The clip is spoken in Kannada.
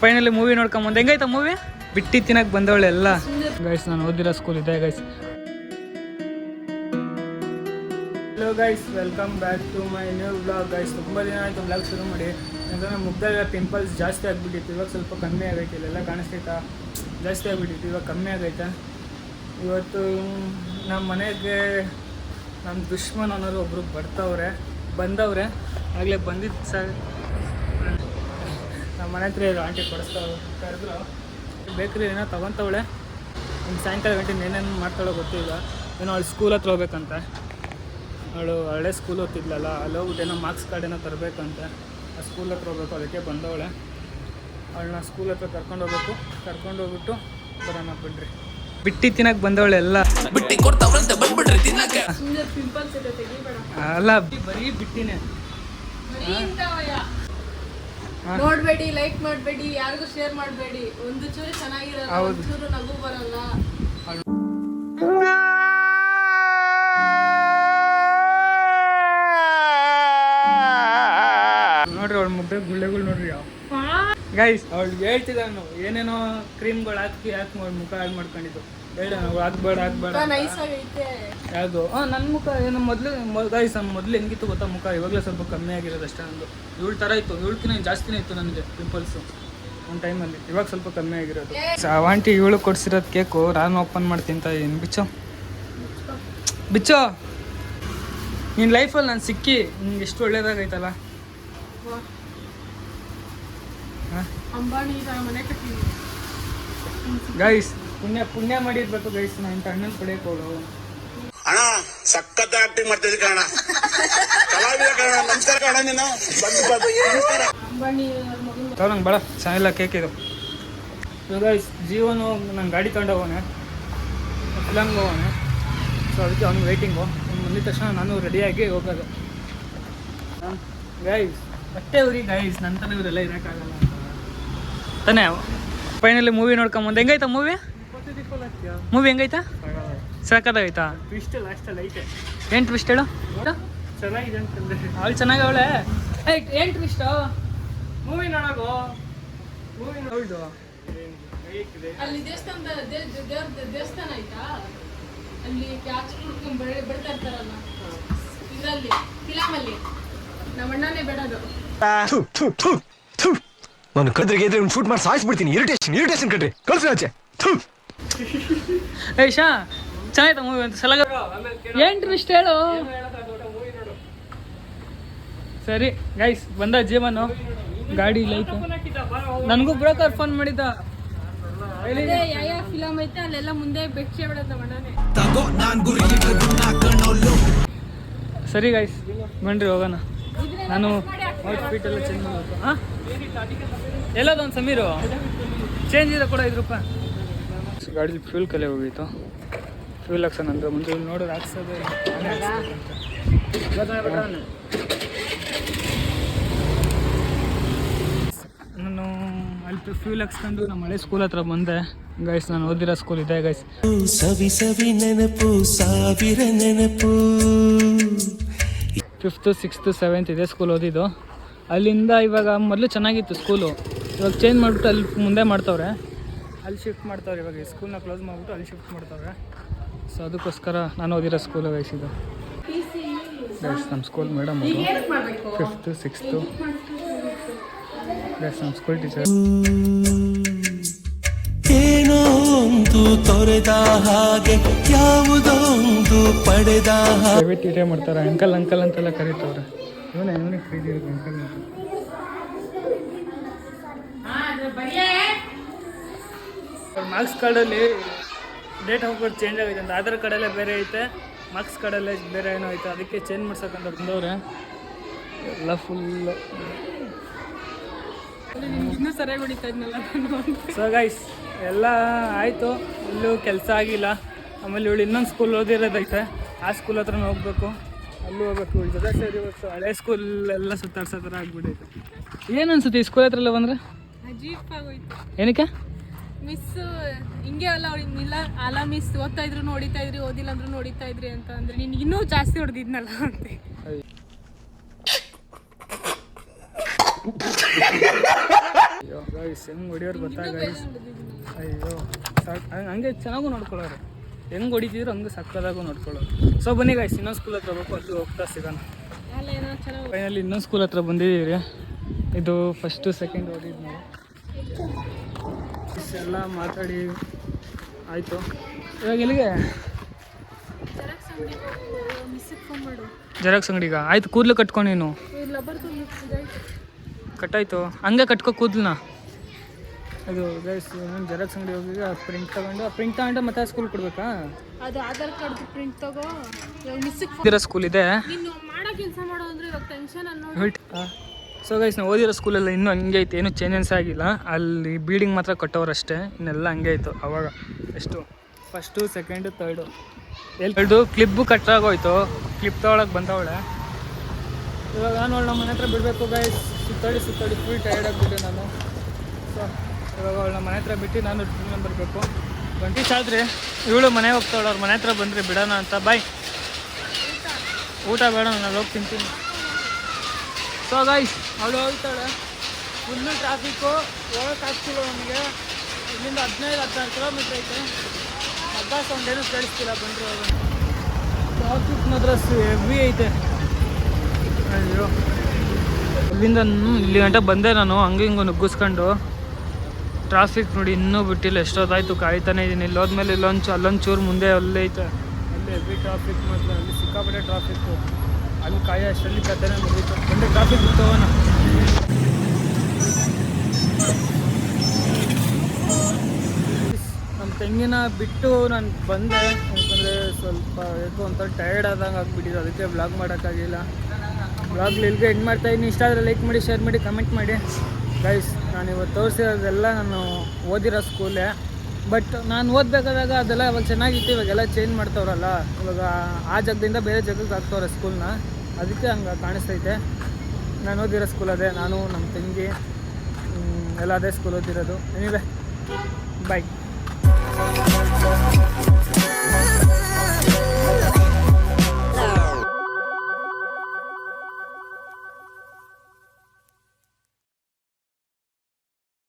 ಫೈನಲಿ ಮೂವಿ ನೋಡ್ಕೊಂಬಂದು ಹೆಂಗಾಯ್ತಾ ಮೂವಿ? ಬಿಟ್ಟಿ ತಿನ್ನಕ್ ಬಂದವಳೆ ಎಲ್ಲ. ಗೈಸ್ ನಾನು ಓದಿರೋ ಸ್ಕೂಲ್ ಇದೆ guys hello guys welcome back to my new blog guys ತುಂಬ ದಿನ ಆಯಿತು ಬ್ಲಾಗ್ ಶುರು ಮಾಡಿ. ಯಾಕಂದ್ರೆ ಮುಗ್ದಾಗ ಪಿಂಪಲ್ಸ್ ಜಾಸ್ತಿ ಆಗ್ಬಿಟ್ಟಿತ್ತು. ಇವಾಗ ಸ್ವಲ್ಪ ಕಮ್ಮಿ ಆಗೈತೆ. ಇಲ್ಲೆಲ್ಲ ಕಾಣಿಸ್ತೈತಾ? ಜಾಸ್ತಿ ಆಗ್ಬಿಟ್ಟಿತ್ತು. ಇವಾಗ ಕಮ್ಮಿ ಆಗೈತೆ? ಇವತ್ತು ನಮ್ಮ ಮನೆಗೆ ನಮ್ಮ ದುಶ್ಮನ್ ಅನ್ನೋರು ಒಬ್ರು ಬರ್ತವ್ರೆ. ಬಂದವ್ರೆ. ಆಗಲೇ ಬಂದಿದ್ದು ಸರ್. ಮನೆ ಹತ್ರ ಇದು ಆಂಟಿ ಕೊಡಿಸ್ತಾವೆ ಕರೆದ್ರು ಬೇಕ್ರಿ ಏನೋ ತೊಗೊತವಳೆ. ಇನ್ನು ಸಾಯಂಕಾಲ ಗಂಟೆ ಏನೇನು ಮಾಡ್ತಾಳೋ ಗೊತ್ತಿಲ್ಲ. ಏನೋ ಅವಳು ಸ್ಕೂಲ್ ಹತ್ರ ಹೋಗ್ಬೇಕಂತೆ. ಅವಳು ಹಳೆ ಸ್ಕೂಲ್ ಓದ್ತಿದ್ಲಲ್ಲ ಅಲ್ಲಿ ಹೋಗ್ಬಿಟ್ಟು ಏನೋ ಮಾರ್ಕ್ಸ್ ಕಾರ್ಡ್ ಏನೋ ತರಬೇಕಂತೆ. ಆ ಸ್ಕೂಲ್ ಹತ್ರ ಹೋಗ್ಬೇಕು ಅದಕ್ಕೆ ಬಂದವಳೆ. ಅವಳನ್ನ ಸ್ಕೂಲ್ ಹತ್ರ ಕರ್ಕೊಂಡು ಹೋಗ್ಬೇಕು. ಕರ್ಕೊಂಡು ಹೋಗ್ಬಿಟ್ಟು ಬರೋಣ ಬಿಡ್ರಿ. ಬಿಟ್ಟಿ ತಿನ್ನಕ್ ಬಂದವಳೆ ಎಲ್ಲ. ಬಿಟ್ಟು ಪಿಂಪಲ್ಸ್ ಬಂದ್ಬಿಡ್ರಿ ತೆಗಿಬೇಡ. ಅಲ್ಲ ಬರೀ ಬಿಟ್ಟಿನೇ. ನೋಡ್ಬೇಡಿ ಲೈಕ್ ಮಾಡಬೇಡಿ ಯಾರಿಗೂ ಶೇರ್ ಮಾಡಬೇಡಿ. ಒಂದು ಚೂರು ಚೆನ್ನಾಗಿರಲ್ಲ ಚೂರು ನಗು ಬರಲ್ಲ. ನೋಡ್ರಿ ಅವಳ ಮುದ್ದೆ ಗುಳ್ಳೆಗಳು ನೋಡ್ರಿ ಗೈಸ್ ಅವಳು ಹೇಳ್ತಿದ್ದಾನು ಏನೇನೋ ಕ್ರೀಮ್ಗಳು ಹಾಕಿ ಹಾಕಿ ಮಾಡಿ ಮುಖ ಹಾಕಿ ಮಾಡ್ಕೊಂಡಿದ್ದು. ಬೇಡ ನಾವು ಆಗ್ಬೇಡ. ಹಾಕ್ಬೇಡ ನೈಸ್ ಆಗೈತೆ ಯಾವುದು? ಹಾಂ ನನ್ನ ಮುಖ ಏನು ಮೊದಲು ಗೈಸ್ ನಮ್ಮ ಮೊದಲು ಹೆಂಗಿತ್ತು ಗೊತ್ತಾ ಮುಖ? ಇವಾಗಲೇ ಸ್ವಲ್ಪ ಕಮ್ಮಿ ಆಗಿರೋದು ಅಷ್ಟೇ ನಂದು. ಏಳು ಥರ ಇತ್ತು ಇವಳ್ಕಿನ ಜಾಸ್ತಿನೇ ಇತ್ತು ನನಗೆ ಪಿಂಪಲ್ಸು ಒಂದು ಟೈಮಲ್ಲಿ ಇವಾಗ ಸ್ವಲ್ಪ ಕಮ್ಮಿ ಆಗಿರೋದು. ಆಂಟಿ ಏಳು ಕೊಡ್ಸಿರೋದು ಕೇಕು ನಾನು ಓಪನ್ ಮಾಡಿ ತಿಂತಾ ಇದ್ದೀನಿ ಬಿಚ್ಚೋ? ಬಿಚ್ಚೋ? ನಿನ್ನ ಲೈಫಲ್ಲಿ ನಾನು ಸಿಕ್ಕಿ ನಿಂಗೆ ಎಷ್ಟು ಒಳ್ಳೇದಾಗೈತಲ್ಲ? ಗೈಸ್ ಪುಣ್ಯ ಪುಣ್ಯ ಮಾಡಿರ್ಬೇಕು ಗೈಸ್ ನಾ ಇಂಥ ಅಣ್ಣನ ಪಡೆಯೋಕೋಳು ಅಣ್ಣ ಸಖತ್ ಆಕ್ಟಿಂಗ್ ಮಾಡ್ತಿದ್ದೆ ಕಣ ಕಲಾವಿದ ಕಣ ನಮಸ್ಕಾರ ಕಣ ನೀನು ಬಂದು ಬಂದು ನಮಸ್ಕಾರ? ಅವ್ರ ಬೇಡ ಚೆನ್ನಾಗಿಲ್ಲ ಕೇಕ್ ಇದು. ಗೈಸ್ ಜೀವನು ನಾನು ಗಾಡಿ ತಗೊಂಡು ಹೋಗೋಣ. ಫಿಲಮ್ಗೆ ಹೋಗೋಣ. ಸೊ ಅದಕ್ಕೆ ಅವ್ನು ವೆಯ್ಟಿಂಗು ಅವ್ನು ಬಂದಿದ ತಕ್ಷಣ ನಾನು ರೆಡಿಯಾಗಿ ಹೋಗೋದು. ಗೈಸ್ ಬಟ್ಟೆ ಅವ್ರಿ ಗೈಸ್ ನಂತರ ಇವರೆಲ್ಲ ಇರೋಕ್ಕಾಗಲ್ಲ ತಾನೇ ಫೈನಲಿ ಮೂವಿ ನೋಡ್ಕೊಂಬಂದು ಹೆಂಗಾಯ್ತ ಮೂವಿ ಮೂವಿ ಹೆಂಗೈತಾ? ಸಾಕಾಗೈತಾ ಟ್ವಿಸ್ಟ್ ಲಾಸ್ಟಲ್ಲಿ ಐತೆ. ಏನು ಟ್ವಿಸ್ಟ್ ಹೇಳು? ಚೆನ್ನಾಗಿದೆ ಅಂತಂದ್ರೆ ಅವಳು ಚೆನ್ನಾಗವಳೆ ಏನು ಟ್ವಿಸ್ಟು ಮೂವಿ ನೋಡೋದು ಮೂವಿ ನೋಡು. ಅಲ್ಲಿ ದೇವಸ್ಥಾನದ ದೇವಸ್ಥಾನ ಐತಾ? ಅಲ್ಲಿ ಕ್ಯಾಚ್ ಕುಡ್ಕೊಂಡ್ ಬಿಡ್ತಾ ಇರ್ತಾರಲ್ಲ. ಇದರಲ್ಲಿ ಫಿಲಮಲ್ಲಿ. ನಮ್ಮ ಅಣ್ಣನೇ ಬೇಡದು ನಾನು ಕದ್ರಿಗೆ ಇದ್ರೆ ಶೂಟ್ ಮಾಡಿ ಸಾಯಿಸ್ಬಿಡ್ತೀನಿ. ಇರಿಟೇಷನ್ ಇರಿಟೇಷನ್ ಕಟ್ರಿ ಕಳ್ಸಿ ಆಚೆ. ಥು. ಏ ಶಾ ಚೆನ್ನಾಯ್ತಾ ಮೂವಿ ಅಂತ? ಸಲಗ ಏನು ಟ್ವಿಸ್ಟ್ ಹೇಳು ಸರಿ ಗೈಸ್ ಬಂದ ಜೀವನು. ಗಾಡಿ ಲೈಕ್ ನನಗೂ ಬ್ರೋಕರ್ ಫೋನ್ ಮಾಡಿದ್ದ. ಫಿಲಮ್ ಐತೆ ಅಲ್ಲೆಲ್ಲ ಮುಂದೆ ಬೆಚ್ಚೆ ಸರಿ ಗೈಸ್ ಬನ್ರಿ ಹೋಗೋಣ. ನಾನು ಔಟ್ಫಿಟ್ ಎಲ್ಲ ಚೇಂಜ್ ಮಾಡಬೇಕು. ಹಾಂ ಎಲ್ಲದೊಂದು ಸಮೀರು. ಚೇಂಜ್ ಇದೆ ಕೂಡ ಐದು ರೂಪಾಯಿ. ಗಾಡಿ ಫ್ಯೂಲ್ ಕಲೆ ಹೋಗಿತ್ತು. ಫ್ಯೂಲ್ ಹಾಕ್ಸೋಣ ನಂತರ ಮುಂದೆ ನೋಡೋದು ಹಾಕ್ಸೋದು ನಾನೇ ನಾನು ಅಲ್ಲಿ ಫ್ಯೂಲ್ ಹಾಕ್ಸ್ಕೊಂಡು ನಮ್ಮ ಹಳೆ ಸ್ಕೂಲ್ ಹತ್ರ ಬಂದೆ. ಗೈಸ್ ನಾನು ಓದಿರೋ ಸ್ಕೂಲ್ ಇದೆ ಗೈಸ್ ಸವಿ ಸವಿ ನೆನಪು ಸಾವಿರ ನೆನಪು. ಫಿಫ್ತು ಸಿಕ್ಸ್ತು ಸೆವೆಂತ್ ಇದೆ ಸ್ಕೂಲ್ ಓದಿದ್ದು. ಅಲ್ಲಿಂದ ಇವಾಗ ಮೊದಲು ಚೆನ್ನಾಗಿತ್ತು ಸ್ಕೂಲು ಇವಾಗ ಚೇಂಜ್ ಮಾಡಿಬಿಟ್ಟು ಅಲ್ಲಿ ಮುಂದೆ ಮಾಡ್ತವ್ರೆ. ಅಲ್ಲಿ ಶಿಫ್ಟ್ ಮಾಡ್ತಾವ್ರೆ ಇವಾಗ ಸ್ಕೂಲ್ನ ಕ್ಲೋಸ್ ಮಾಡಿಬಿಟ್ಟು ಅಲ್ಲಿ ಶಿಫ್ಟ್ ಮಾಡ್ತಾವ್ರೆ. ಸೊ ಅದಕ್ಕೋಸ್ಕರ ನಾನು ಓದಿರೋ ಸ್ಕೂಲ್ ವಯಸ್ಸಿದ್ದು ಎಸ್ ನಮ್ಮ ಸ್ಕೂಲ್ ಮೇಡಮ್ ಅವರು ಫಿಫ್ತು ಸಿಕ್ಸ್ತು ಎಸ್ ನಮ್ಮ ಸ್ಕೂಲ್ ಟೀಚರ್ ಏನೋ ಒಂದು ತೊರೆದ ಹಾಗೆ ಯಾವುದೋ ಒಂದು ಪಡೆದ ಪ್ರೈವೇಟ್ ಮಾಡ್ತಾರೆ? ಅಂಕಲ್ ಅಂಕಲ್ ಅಂತೆಲ್ಲ ಕರೀತವ್ರೆ. ಇವನೇ ಇವನಿಗೆ ಫ್ರೀ ಇರುತ್ತೆ ಅಂಕಲ್ ಅಂತ. ಮಾರ್ಕ್ಸ್ ಕಾರ್ಡಲ್ಲಿ ಡೇಟ್ ಆಫ್ ಬರ್ತ್ ಚೇಂಜ್ ಆಗೈತೆ ಅಂತ. ಆಧಾರ್ ಕಾರ್ಡಲ್ಲೇ ಬೇರೆ ಐತೆ ಮಾರ್ಕ್ಸ್ ಕಾರ್ಡಲ್ಲೇ ಬೇರೆ ಏನೋ ಐತೆ. ಅದಕ್ಕೆ ಚೇಂಜ್ ಮಾಡ್ಸಕ್ಕಂತ ಬಂದವ್ರೆ. ಎಲ್ಲ ಫುಲ್ ಇನ್ನೂ ಸರಿಯಾಗಿ ಹೊಡಿತಾ ಇದ್ನಲ್ಲ ಸೊ ಗೈಸ್ ಎಲ್ಲ ಆಯಿತು. ಇಲ್ಲೂ ಕೆಲಸ ಆಗಿಲ್ಲ. ಆಮೇಲೆ ಇವಳು ಇನ್ನೊಂದು ಸ್ಕೂಲ್ ಓದಿರೋದೈತೆ. ಆ ಸ್ಕೂಲ್ ಹತ್ರನೇ ಹೋಗ್ಬೇಕು. ಅಲ್ಲೂ ಹೋಗ್ಬೇಕು. ಇವಳು ಜೊತೆ ಸೇರಿ ಇವತ್ತು ಹಳೆ ಸ್ಕೂಲ್ ಎಲ್ಲ ಸುತ್ತಾಡ್ಸೋ ಥರ ಆಗ್ಬಿಟ್ಟೈತೆ ಏನು ಅನ್ಸುತ್ತೆ ಈ ಸ್ಕೂಲ್ ಹತ್ರ ಎಲ್ಲ ಬಂದರೆ ಏನಕ್ಕೆ? ಮಿಸ್ ಹಿಂಗೆ ಅಲ್ಲ ಅವ್ರು ಇಲ್ಲ. ಅಲ್ಲ ಮಿಸ್ ಓದ್ತಾ ಇದ್ರು ನೋಡಿತಾ ಇದ್ರಿ ಓದಿಲ್ಲ ಅಂದ್ರು ನೋಡಿತಾ ಇದ್ರಿ ಅಂತ ಅಂದ್ರೆ ನೀನು ಇನ್ನೂ ಜಾಸ್ತಿ ಹೊಡೆದಿದ್ನಲ್ಲ ಅಂತ. ಅಯ್ಯೋ. ಗೈಸ್ ಹೆಂಗೆ ಹೊಡಿಯೋರು ಗೊತ್ತಾ ಗೈಸ್ ಅಯ್ಯೋ ಸಾಕ್ ಹಂಗೆ ಚೆನ್ನಾಗೂ ನೋಡ್ಕೊಳ್ಳೋರು. ಹೆಂಗೆ ಹೊಡಿತಿದ್ರು ಹಂಗೆ ಸಕ್ಕದಾಗೂ ನೋಡ್ಕೊಳ್ಳೋರು. ಸೊ ಬನ್ನಿ ಗಾಯ್ಸ್ ಇನ್ನೊಂದು ಸ್ಕೂಲ್ ಹತ್ರ ಬೇಕು ಅಲ್ಲಿ ಹೋಗ್ತಾ ಸಿಗೋಣ. ಫೈನಲಿ ಇನ್ನೊಂದು ಸ್ಕೂಲ್ ಹತ್ರ ಬಂದಿದ್ದೀವಿ. ಇದು ಫಸ್ಟು ಸೆಕೆಂಡ್ ಓದಿದ್ದು ನಾವು ಎಲ್ಲ ಮಾತಾಡಿ. ಆಯಿತು. ಇವಾಗ ಎಲ್ಲಿಗೆ? ಜೆರಾಕ್ಸ್ ಅಂಗಡಿಗ ಆಯ್ತು ಕೂದಲು ಕಟ್ಕೊ ನೀನು. ಬರ್ಕೊಂಡು ಕಟ್ಟಾಯ್ತು. ಹಂಗೆ ಕಟ್ಕೊ ಕೂದಲನ್ನ. ಅದು ಗೈಸ್ ನಾನು ಜೆರಾಕ್ಸ್ ಅಂಗಡಿ ಹೋಗಿ ಪ್ರಿಂಟ್ ತಗೊಂಡು. ಆ ಪ್ರಿಂಟ್ ತಗೊಂಡು ಮತ್ತೆ ಸ್ಕೂಲ್ ಕೊಡ್ಬೇಕಾ? ಅದು ಆಧಾರ್ ಕಾರ್ಡ್ ಪ್ರಿಂಟ್ ತಗೋ. ಮಿಸ್ಸಿಗೆ ಸ್ಕೂಲ್ ಇದೆ. ನೀನು ಮಾಡೋ ಕೆಲಸ ಮಾಡೋ ಅಂದ್ರೆ ಇವಾಗ ಟೆನ್ಷನ್ ಅನ್ನೋ ಸೊ ಗೈಸ್ ನಾವು ಓದಿರೋ ಸ್ಕೂಲೆಲ್ಲ ಇನ್ನೂ ಹಂಗೆ ಐತೆ, ಏನೂ ಚೇಂಜಸ್ ಆಗಿಲ್ಲ. ಅಲ್ಲಿ ಬಿಲ್ಡಿಂಗ್ ಮಾತ್ರ ಕಟ್ಟೋರಷ್ಟೇ ಇನ್ನೆಲ್ಲ ಹಂಗೆ ಇತ್ತು ಅವಾಗ. ಎಷ್ಟು ಫಸ್ಟು ಸೆಕೆಂಡು ತರ್ಡು ಎಲ್ಲಿ ತರ್ಡು ಕ್ಲಿಪ್ಪು ಕಟ್ಟಾಗೋಯ್ತು ಕ್ಲಿಪ್ ತೊಗೊಳಕ್ಕೆ ಬಂದವಳೆ. ಇವಾಗ ನಾನು ನಮ್ಮ ಮನೆ ಹತ್ರ ಬಿಡಬೇಕು ಗೈಸ್ ಸುತ್ತಾಡಿ ಸುತ್ತಾಡಿ ಫುಲ್ ಟೈರ್ಡ್ ಆಗಿಬಿಟ್ಟೆ ನಾನು. ಸೊ ಇವಾಗ ಅವಳು ನಮ್ಮ ಮನೆ ಹತ್ರ ಬಿಟ್ಟು ನಾನು ಬರಬೇಕು. ಟ್ವೆಂಟಿ ಸಾದ್ರಿ ಇವಳು ಮನೆಗೆ ಹೋಗ್ತಾವಳು ಅವ್ರ ಮನೆ ಹತ್ರ ಬಂದರೆ ಬಿಡೋಣ ಅಂತ. ಬಾಯ್ ಊಟ ಬೇಡ, ನಾನು ಹೋಗಿ ತಿಂತೀನಿ. ಸೊ ಗೈಸ್ ಅವಳು ಹೋಗ್ತಾಳೆ ಫುಲ್ಲು ಟ್ರಾಫಿಕ್ಕು ಹೋಗಕ್ಕೆ ಆಗ್ತಿಲ್ಲ ನಮಗೆ. ಇಲ್ಲಿಂದ ಹದಿನೈದು ಹದಿನಾರು ಕಿಲೋಮೀಟ್ರ್ ಐತೆ. ಹಬ್ಬ ಸೌಂಡ್ ಏನೂ ಕೇಳಿಸ್ತಿಲ್ಲ ಬಂದರೆ ಹೋಗೋಣ ಟ್ರಾಫಿಕ್ ಮಾತ್ರ ಹೆವಿ ಐತೆ. ಅಯ್ಯೋ. ಇಲ್ಲಿಂದ ಇಲ್ಲಿ ಗಂಟೆ ಬಂದೆ ನಾನು ಹಂಗೆ ಹಿಂಗೆ ನುಗ್ಗಿಸ್ಕೊಂಡು. ಟ್ರಾಫಿಕ್ ನೋಡಿ ಇನ್ನೂ ಬಿಟ್ಟಿಲ್ಲ ಎಷ್ಟೊತ್ತಾಯಿತು ಕಾಯ್ತಾನೆ ಇದ್ದೀನಿ ಇಲ್ಲಿ ಹೋದ್ಮೇಲೆ ಇಲ್ಲೊಂದು ಅಲ್ಲೊಂದು ಚೂರು ಮುಂದೆ ಅಲ್ಲೇ ಐತೆ. ಅಲ್ಲಿ ಹೆವಿ ಟ್ರಾಫಿಕ್ ಮಾತ್ರ ಅಲ್ಲಿ ಸಿಕ್ಕಾಪಟ್ಟೆ ಟ್ರಾಫಿಕ್ಕು ಅಲ್ಲಿ ಕಾಯ ಅಷ್ಟರಲ್ಲಿ ಮುಗೀತು ಬಂದೆ ಟ್ರಾಫಿಕ್ ಬಿಡ್ತವನ ನಮ್ಮ ತೆಂಗಿನ ಬಿಟ್ಟು ನಾನು ಬಂದೆ. ಯಾಕಂದರೆ ಸ್ವಲ್ಪ ಯಾಕೋ ಒಂಥರ ಟಯರ್ಡ್ ಆದಂಗೆ ಆಗಿಬಿಟ್ಟಿದೆ. ಅದಕ್ಕೆ ಬ್ಲಾಗ್ ಮಾಡೋಕ್ಕಾಗಿಲ್ಲ. ಬ್ಲಾಗ್ ಇಲ್ಲಿಗೆ ಎಂಡ್ ಮಾಡ್ತಾ ಇದ್ದೀನಿ. ಇಷ್ಟ ಆದರೆ ಲೈಕ್ ಮಾಡಿ ಶೇರ್ ಮಾಡಿ ಕಮೆಂಟ್ ಮಾಡಿ. ಗೈಸ್ ನಾನು ಇವತ್ತು ತೋರಿಸಿರೋದೆಲ್ಲ ನಾನು ಓದಿರೋ ಸ್ಕೂಲೇ ಬಟ್ ನಾನು ಓದಬೇಕಾದಾಗ ಅದೆಲ್ಲ ಇವಾಗ ಚೆನ್ನಾಗಿತ್ತು, ಇವಾಗೆಲ್ಲ ಚೇಂಜ್ ಮಾಡ್ತವ್ರಲ್ಲ. ಇವಾಗ ಆ ಜಾಗದಿಂದ ಬೇರೆ ಜಾಗಕ್ಕೆ ಹಾಕ್ತವ್ರೆ ಸ್ಕೂಲ್ನ ಅದಕ್ಕೆ ಹಂಗೆ ಕಾಣಿಸ್ತೈತೆ. ನಾನು ಓದಿರೋ ಸ್ಕೂಲ್ ಅದೇ, ನಾನು ನಮ್ಮ ತಂಗಿ ಎಲ್ಲ ಅದೇ ಸ್ಕೂಲ್ ಓದಿರೋದು. ಎನಿವೆ ಬಾಯ್